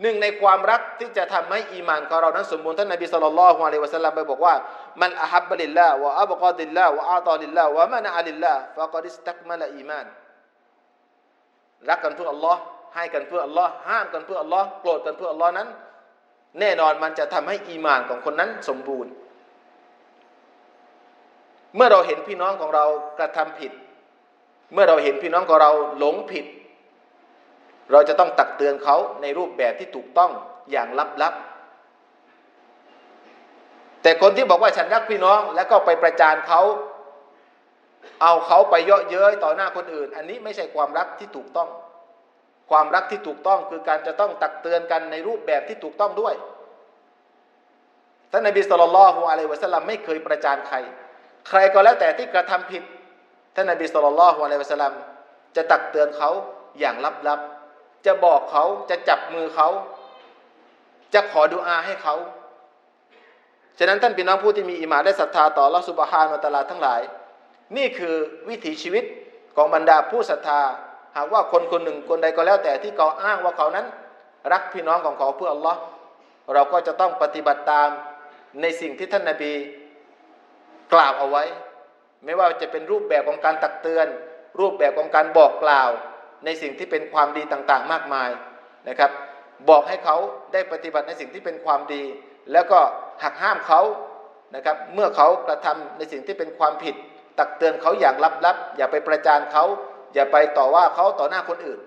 หนึ่งในความรักที่จะทำให้อีมานของเรานั้นสมบูรณ์ท่านนบีสุลต่านละฮ์อะลัยฮิวะสัลลัมไปบอกว่ามันอาฮับบลิลลาห์วะอับกอดิลลาห์วะอาตอลิลลาห์วะมะนะอะลิลลาห์ฟะกอดิสตักมะละอีมานรักกันเพื่ออัลลอฮ์ให้กันเพื่ออัลลอฮ์ห้ามกันเพื่ออัลลอฮ์โกรธกันเพื่ออัลลอฮ์นั้น แน่นอนมันจะทำให้อีมานของคนนั้นสมบูรณ์ เมื่อเราเห็นพี่น้องของเรากระทำผิด เมื่อเราเห็นพี่น้องของเราหลงผิด เราจะต้องตักเตือนเขาในรูปแบบที่ถูกต้องอย่างลับๆ แต่คนที่บอกว่าฉันรักพี่น้อง แล้วก็ไปประจานเขา เอาเขาไปเยาะเย้ยต่อหน้าคนอื่น อันนี้ไม่ใช่ความรักที่ถูกต้อง ความรักที่ถูกต้องคือการจะต้องตักเตือนกันในรูปแบบที่ถูกต้องด้วยท่านนบีสุลต่านละฮ์อะลัยฮิวะสัลลัมไม่เคยประจานใคร ใครก็แล้วแต่ที่กระทำผิดท่านนบีสุลต่านละฮ์อะลัยฮิวะสัลลัมจะตักเตือนเขาอย่างลับๆ จะบอกเขาจะจับมือเขา จะขอดุอาให้เขา ฉะนั้นท่านพี่น้องผู้ที่มีอิมานและศรัทธาต่อลอสุบฮานวะตะอาลาทั้งหลาย นี่คือวิถีชีวิตของบรรดาผู้ศรัทธา หากว่าคนคนหนึ่งคนใดก็แล้วแต่ที่เขาอ้างว่าเขานั้น รักพี่น้องของเขาเพื่ออัลลอฮ์เราก็จะต้องปฏิบัติตามในสิ่งที่ท่านนาบีกล่าวเอาไว้ ไม่ว่าจะเป็นรูปแบบของการตักเตือน รูปแบบของการบอกกล่าว ในสิ่งที่เป็นความดีต่างๆ มากมายนะครับ บอกให้เขาได้ปฏิบัติในสิ่งที่เป็นความดี แล้วก็หักห้ามเขานะครับ เมื่อเขากระทำในสิ่งที่เป็นความผิด ตักเตือนเขาอย่างลับๆอย่าไปประจานเขา อย่าไปต่อว่าเขาต่อหน้าคนอื่น